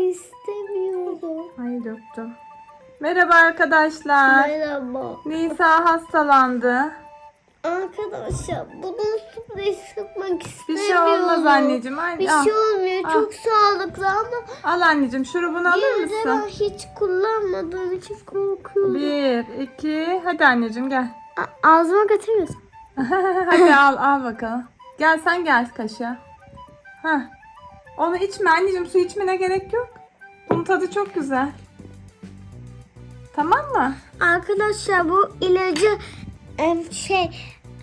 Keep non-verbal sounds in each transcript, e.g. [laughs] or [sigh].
istemiyorum. Hayır döktüm. Merhaba arkadaşlar. Merhaba. Nisa hastalandı. Arkadaşlar bunun spreyi sıkmak Bir istemiyorum. şey olmaz anneciğim. Ay, Bir al. şey olmuyor. al. Çok sağlıklı ama Al anneciğim şurubunu alır yine de ben mısın? hiç kullanmadığım için korkuyorum. Bir, iki. Hadi anneciğim gel. A- ağzıma götürmüyorsun. [laughs] Hadi al al bakalım. Gel sen gel kaşığa. Heh. Onu içme anneciğim su içmene gerek yok. Bunun tadı çok güzel. Tamam mı? Arkadaşlar bu ilacı em, şey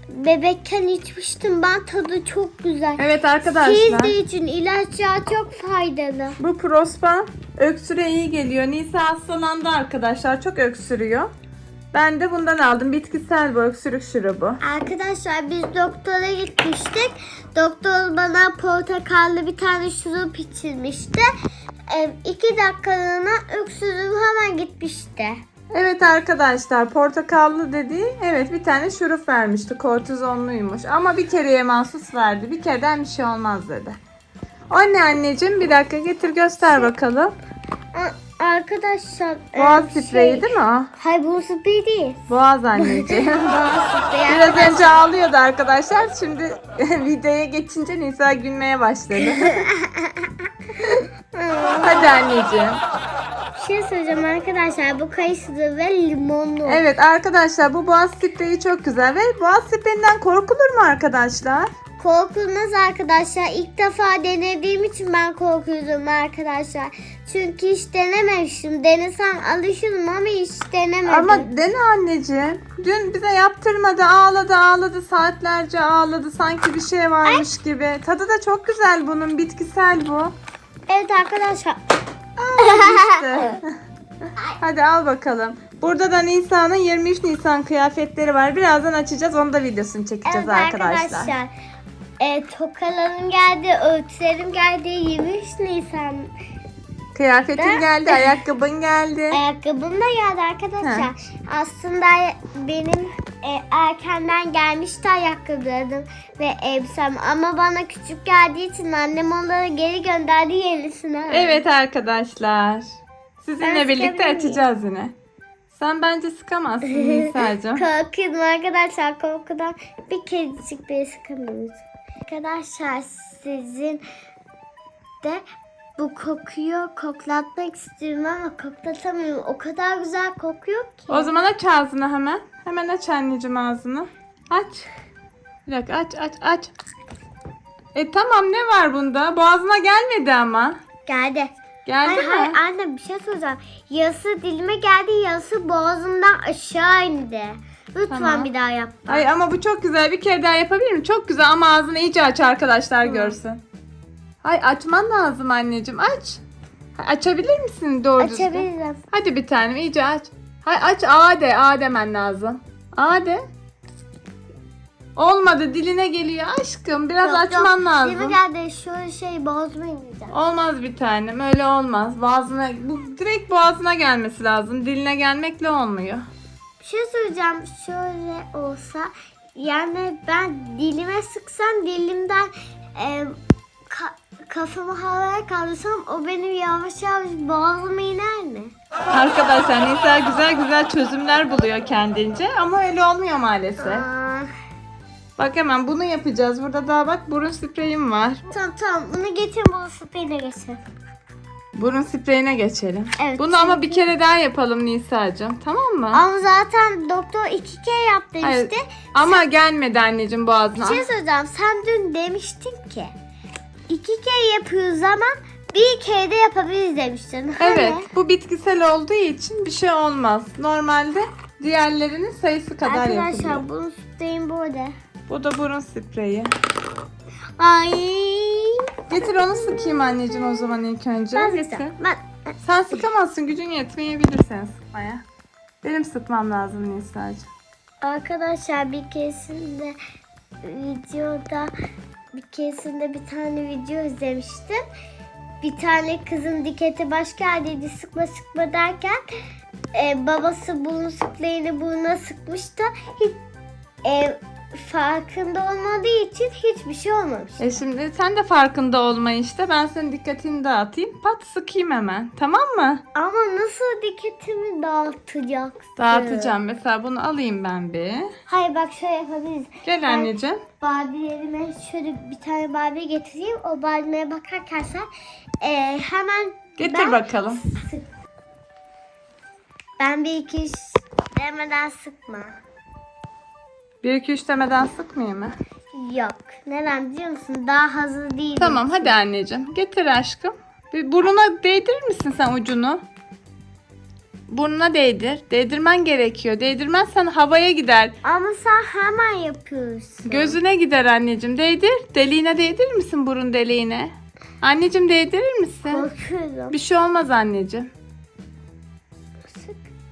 bebekken içmiştim. Ben tadı çok güzel. Evet Siz arkadaşlar. de için ilaçlar çok faydalı. Bu prospan öksüre iyi geliyor. Nisa hastalandı arkadaşlar. Çok öksürüyor. Ben de bundan aldım. Bitkisel bu öksürük şurubu. Arkadaşlar biz doktora gitmiştik. Doktor bana portakallı bir tane şurup içirmişti. Em, iki dakikalığına öksürüğüm hemen gitmişti. Evet arkadaşlar portakallı dediği evet bir tane şurup vermişti. Kortizonluymuş. Ama bir kereye mahsus verdi. Bir kereden bir şey olmaz dedi. O ne anneciğim? Bir dakika getir göster bakalım. Arkadaşlar Boğaz em, spreyi şey- değil mi o? Hayır bu sprey değil. Boğaz [laughs] anneciğim. Boğaz spreyi. Biraz önce ağlıyordu arkadaşlar. Şimdi [laughs] videoya geçince Nisa gülmeye başladı. [laughs] Hadi anneciğim. Bir şey söyleyeceğim arkadaşlar. Bu kayısılı ve limonlu. Evet arkadaşlar bu boğaz spreyi çok güzel ve boğaz spreyinden korkulur mu arkadaşlar? Korkulmaz arkadaşlar. İlk defa denediğim için ben korkuyordum arkadaşlar. Çünkü hiç denememiştim. Denesem alışırım ama hiç denemedim. Ama dene anneciğim. Dün bize yaptırmadı ağladı ağladı saatlerce ağladı sanki bir şey varmış gibi. Tadı da çok güzel bunun bitkisel bu. Evet arkadaşlar. İşte. [laughs] [laughs] Hadi al bakalım. Burada da Nisa'nın 23 Nisan kıyafetleri var. Birazdan açacağız. Onu da videosunu çekeceğiz Evet arkadaşlar. arkadaşlar. E, tokalarım geldi, örtülerim geldi. 23 Nisan. Kıyafetin Ben- geldi, ayakkabın geldi. [laughs] Ayakkabım da geldi arkadaşlar. Aslında benim e, erkenden gelmişti ayakkabılarım ve elbisem. Ama bana küçük geldiği için annem onları geri gönderdi yenisini. Evet arkadaşlar. Sizinle Ben birlikte sıkabilir miyim? açacağız yine. Sen bence sıkamazsın [laughs] Nisa'cığım. Korkuyordum arkadaşlar korkudan bir kedicik bile sıkamıyoruz. Arkadaşlar sizin de bu kokuyu koklatmak istiyorum ama koklatamıyorum. O kadar güzel kokuyor ki. o zaman aç ağzını hemen. Hemen aç anneciğim ağzını. Aç. Bir dakika aç aç aç. E tamam ne var bunda? Boğazına gelmedi ama. Geldi. Geldi Hayır, mi? hayır anne bir şey soracağım. Yarısı dilime geldi yarısı boğazımdan aşağı indi. Lütfen Tamam. bir daha yap. Ay ama bu çok güzel. Bir kere daha yapabilir miyim? Çok güzel ama ağzını iyice aç arkadaşlar görsün. Ay açman lazım anneciğim. Aç. Ha, Açabilir misin doğru düzgün? Açabilirim. Hadi bir tanem iyice aç. Hay aç A de. A demen lazım. A de. Olmadı diline geliyor aşkım. Biraz Yok, açman yok. lazım. Dilime geldi şöyle şey boğazıma ineceğim. Olmaz bir tanem. Öyle olmaz. Boğazına bu direkt boğazına gelmesi lazım. Diline gelmekle olmuyor. Bir şey söyleyeceğim. Şöyle olsa yani ben dilime sıksam dilimden e, ka- kafamı havaya kaldırsam o benim yavaş yavaş boğazıma iner mi? Arkadaşlar Nisa güzel güzel çözümler buluyor kendince ama öyle olmuyor maalesef. Aa, Bak hemen bunu yapacağız. Burada daha bak burun spreyim var. tamam tamam bunu getir bu spreyine getir. Burun spreyine geçelim. Evet, Bunu ama bir kere daha yapalım Nisa'cığım. Tamam mı? Ama zaten doktor iki kere yap Hayır, demişti. ama gelmedi anneciğim boğazına. Bir şey söyleyeceğim. Sen dün demiştin ki iki kere yapıyoruz ama bir kere de yapabiliriz demiştin. Hani? Evet bu bitkisel olduğu için bir şey olmaz. Normalde diğerlerinin sayısı kadar yapılıyor. Arkadaşlar bunun spreyim burada. Bu da burun spreyi. Ay. Getir onu sıkayım anneciğim o zaman ilk önce. Ben sıksam. Ben Sen sıkamazsın gücün yetmeyebilir sen sıkmaya. Benim sıkmam lazım Nisa'cığım. Arkadaşlar bir keresinde videoda bir keresinde bir tane video izlemiştim. Bir tane kızın diketi baş geldiydi sıkma sıkma derken e, babası burun spreyini burnuna sıkmış da hiç, e, farkında olmadığı için hiçbir şey olmamış. E şimdi sen de farkında olma işte. Ben senin dikkatini dağıtayım. Pat sıkayım hemen. Tamam mı? Ama nasıl dikkatimi dağıtacaksın? Dağıtacağım. Mesela bunu alayım ben bir. Hayır bak şöyle yapabiliriz. Gel anneciğim. Barbie'lerime şöyle bir tane Barbie getireyim. O Barbie'lere bakarken sen eee, hemen Getir ben, bakalım. Sık. Ben bir iki üç demeden sıkma. 1 2 3 demeden sıkmayayım mı? Yok. Neden biliyor musun? Daha hazır değilim. Tamam hadi anneciğim. Getir aşkım. Bir burnuna değdirir misin sen ucunu? Burnuna değdir. Değdirmen gerekiyor. Değdirmezsen havaya gider. Ama sen hemen yapıyorsun. Gözüne gider anneciğim. Değdir. Deliğine değdirir misin burun deliğine? Anneciğim değdirir misin? Korkuyorum. Bir şey olmaz anneciğim.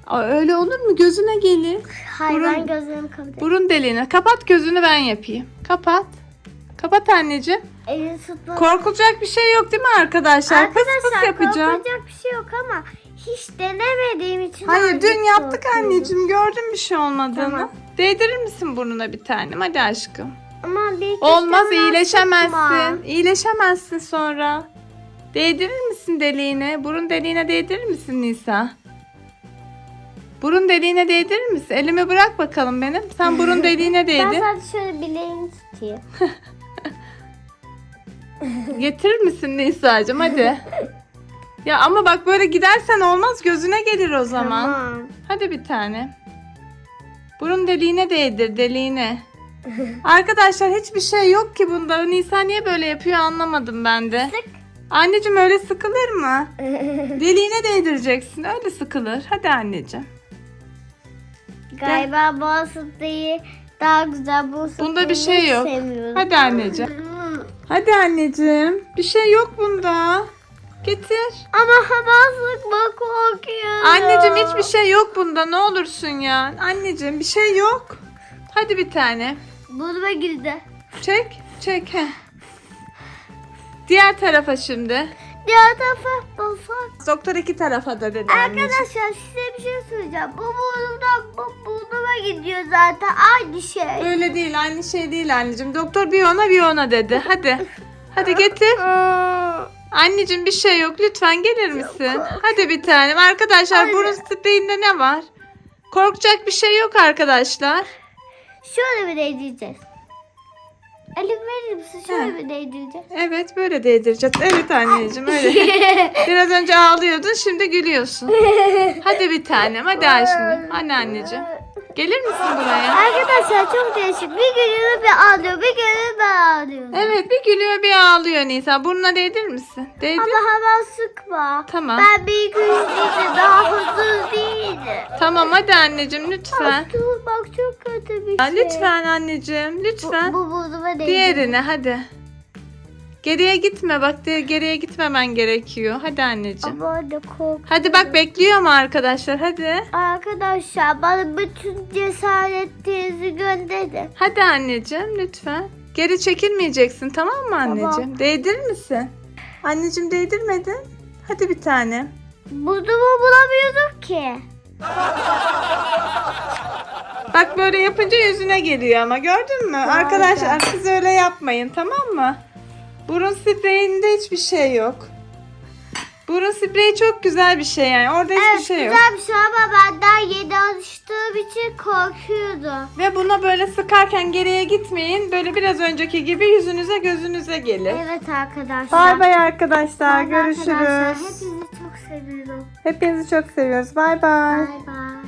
Aa, öyle olur mu? Gözüne gelir. Hayır Burun- ben gözlerimi kapatayım. Burun deliğine. Kapat gözünü ben yapayım. Kapat. Kapat anneciğim. Elini tutma. Korkulacak bir şey yok değil mi arkadaşlar? Pıs pıs Arkadaşlar yapacağım. korkacak bir şey yok ama hiç denemediğim için Hayır dün yaptık korkuyorum. anneciğim. Gördün bir şey olmadığını. Tamam. Değdirir misin burnuna bir tanem? Hadi aşkım. Ama bir iki Olmaz demeden iyileşemezsin. sıkma. İyileşemezsin sonra. Değdirir misin deliğine? Burun deliğine değdirir misin Nisa? Burun deliğine değdirir misin? Elimi bırak bakalım benim. Sen burun deliğine [laughs] Ben sadece şöyle bileğini tutayım. [laughs] Getirir misin Nisa'cığım hadi. Ya ama bak böyle gidersen olmaz gözüne gelir o zaman. Tamam. Hadi bir tane. Burun deliğine değdir deliğine. Arkadaşlar hiçbir şey yok ki bunda. Nisa niye böyle yapıyor anlamadım ben de. Sık. Anneciğim öyle sıkılır mı? [laughs] Deliğine değdireceksin. Öyle sıkılır. Hadi anneciğim. Galiba sıtayı daha güzel bu Bunda bir şey yok. sevmiyorum. Hadi anneciğim. [laughs] Hadi anneciğim. Bir şey yok bunda. Getir. Ama hava sıkma korkuyorum. Anneciğim hiçbir şey yok bunda. Ne olursun ya. Anneciğim bir şey yok. Hadi bir tane. Burnuma girdi. Çek. Çek. Heh. Diğer tarafa şimdi. Diğer tarafa basak. Doktor iki tarafa da dedi anneciğim. Arkadaşlar size bir şey söyleyeceğim. Bu burnumdan bu burnuma gidiyor zaten. Aynı şey. Öyle değil. Aynı şey değil anneciğim. Doktor bir ona bir ona dedi. Hadi. Hadi getir. Anneciğim bir şey yok. Lütfen gelir misin? Hadi bir tanem. Arkadaşlar Hadi. burun spreyinde ne var? Korkacak bir şey yok arkadaşlar. Şöyle bir değdireceğiz. Elim verir misin? Şöyle bir değdireceğiz. Evet böyle değdireceğiz. Evet anneciğim öyle. [laughs] Biraz önce ağlıyordun şimdi gülüyorsun. Hadi bir tanem. Hadi aşkım. Hadi anneciğim. Gelir misin buraya? Arkadaşlar çok değişik. Bir gülüyor bir ağlıyor. Bir gülüyor bir ağlıyor. Evet bir gülüyor bir ağlıyor Nisa. Burnuna değdirir misin? Değdir. Ama hemen sıkma. Tamam. Ben bir değildim. Daha hazır değilim. Tamam hadi anneciğim lütfen. Dur bak çok kötü bir Ya, şey. lütfen anneciğim Bu, lütfen. bu burnuma değdi. Diğerine hadi. Geriye gitme bak de- geriye gitmemen gerekiyor. Hadi anneciğim. Ama anne kork. Hadi bak bekliyor mu arkadaşlar hadi. Arkadaşlar bana bütün cesaretinizi gönderin. Hadi anneciğim lütfen. Geri çekilmeyeceksin tamam mı anneciğim? Tamam. Değdirir misin? Anneciğim değdirmedin. Hadi bir tane. Burnumu bulamıyordum ki. [laughs] Bak böyle yapınca yüzüne geliyor ama gördün mü? Arkadaşlar siz öyle yapmayın tamam mı? Burun spreyinde hiçbir şey yok. Burun spreyi çok güzel bir şey yani. Orada hiçbir Evet şey yok. güzel bir şey ama ben daha yeni alıştığım için korkuyordum. Ve buna böyle sıkarken geriye gitmeyin. Böyle biraz önceki gibi yüzünüze gözünüze gelir. Evet arkadaşlar. Bay bay arkadaşlar. Bay Görüşürüz. arkadaşlar. Hepinizi çok seviyorum. Hepinizi çok seviyoruz. Bay bay. Bay bay.